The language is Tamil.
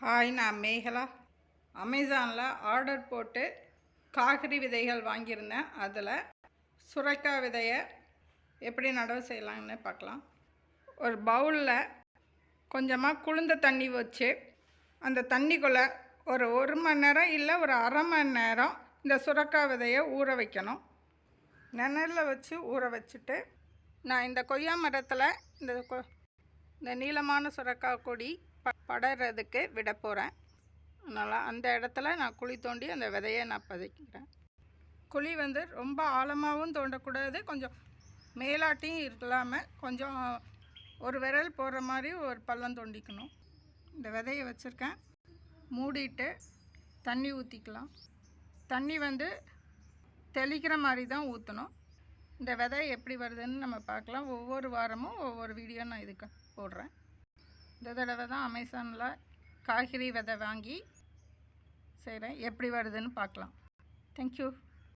ஹாய் நான் மேகலா. அமேசானில் ஆர்டர் போட்டு காய்கறி விதைகள் வாங்கியிருந்தேன். அதில் சுரைக்காய் விதையை எப்படி நடவு செய்யலாம்னு பார்க்கலாம். ஒரு பவுலில் கொஞ்சமாக குளிர்ந்த தண்ணி வச்சு அந்த தண்ணிக்குள்ளே ஒரு ஒரு மணி நேரம் இல்லை ஒரு அரை மணி நேரம் இந்த சுரக்கா விதையை ஊற வைக்கணும். நிணலில் வச்சு ஊற வச்சுட்டு நான் இந்த கொய்யா மரத்தில் இந்த கொ- இந்த நீளமான சுரக்காய் கொடி ப படறதுக்கு விட போகிறேன் அதனால் அந்த இடத்துல நான் குழி தோண்டி அந்த விதையை நான் பதிக்கிறேன். குழி வந்து ரொம்ப ஆழமாகவும் தோண்டக்கூடாது. கொஞ்சம் மேலாட்டியும் இல்லாமல் கொஞ்சம் ஒரு விரல் போடுற மாதிரி ஒரு பள்ளம் தோண்டிக்கணும். இந்த விதையை வச்சுருக்கேன். மூடிட்டு தண்ணி ஊற்றிக்கலாம் தண்ணி வந்து தெளிக்கிற மாதிரி தான் ஊற்றணும் இந்த விதை எப்படி வருதுன்னு நம்ம பார்க்கலாம். ஒவ்வொரு வாரமும் ஒவ்வொரு வீடியோ நான் இதுக்கு போடுறேன். இந்த தடவை தான் அமேசானில் காய்கறி விதை வாங்கி செய்கிறேன் எப்படி வருதுன்னு பார்க்கலாம். தேங்க்யூ